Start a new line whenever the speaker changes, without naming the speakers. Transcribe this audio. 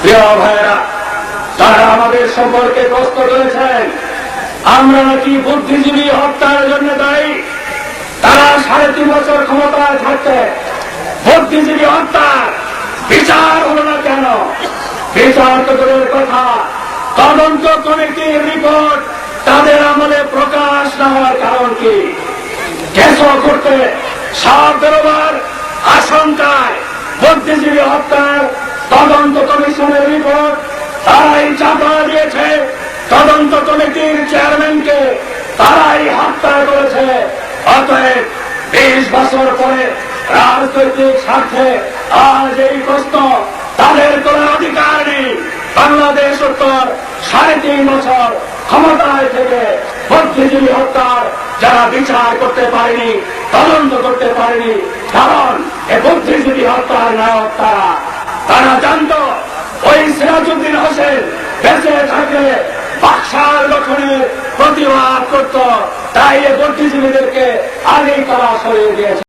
প্রিয় ভাইরা তারা আমাদের সম্পর্কে প্রশ্ন করেছেন, আমরা নাকি বুদ্ধিজীবী হত্যার জন্য দায়ী? তারা সাড়ে তিন বছর ক্ষমতায় থাকতে বুদ্ধিজীবী হত্যার বিচার হলো না কেন? বিচার তো কথা, তদন্ত কমিটির রিপোর্ট তাদের আমলে প্রকাশ না হওয়ার কারণ কি? কেস করতে সাত বেরোবার আশঙ্কায় বুদ্ধিজীবী হত্যার তদন্ত কমিশনের রিপোর্ট, তারাই চাপা দিয়েছে। তদন্ত কমিটির চেয়ারম্যানকে তারাই হত্যা করেছে। অতএব বিশ বছর পরে রাজনৈতিক স্বার্থে আজ এই প্রশ্ন, তাদের কোনো অধিকার নেই। বাংলাদেশ উত্তর সাড়ে তিন বছর ক্ষমতায় থেকে বুদ্ধিজীবী হত্যার যারা বিচার করতে পারেনি, তদন্ত করতে পারেনি, কারণ এ বুদ্ধিজীবী হত্যার নায়ক তারা। তারা জানত, ওই সিরাজুদ্দিন হোসেন বেঁচে থাকে বাক্সার গঠনে প্রতিবাদ করত, তাই এ বুদ্ধিজীবীদেরকে আগেই তারা সরিয়ে দিয়েছে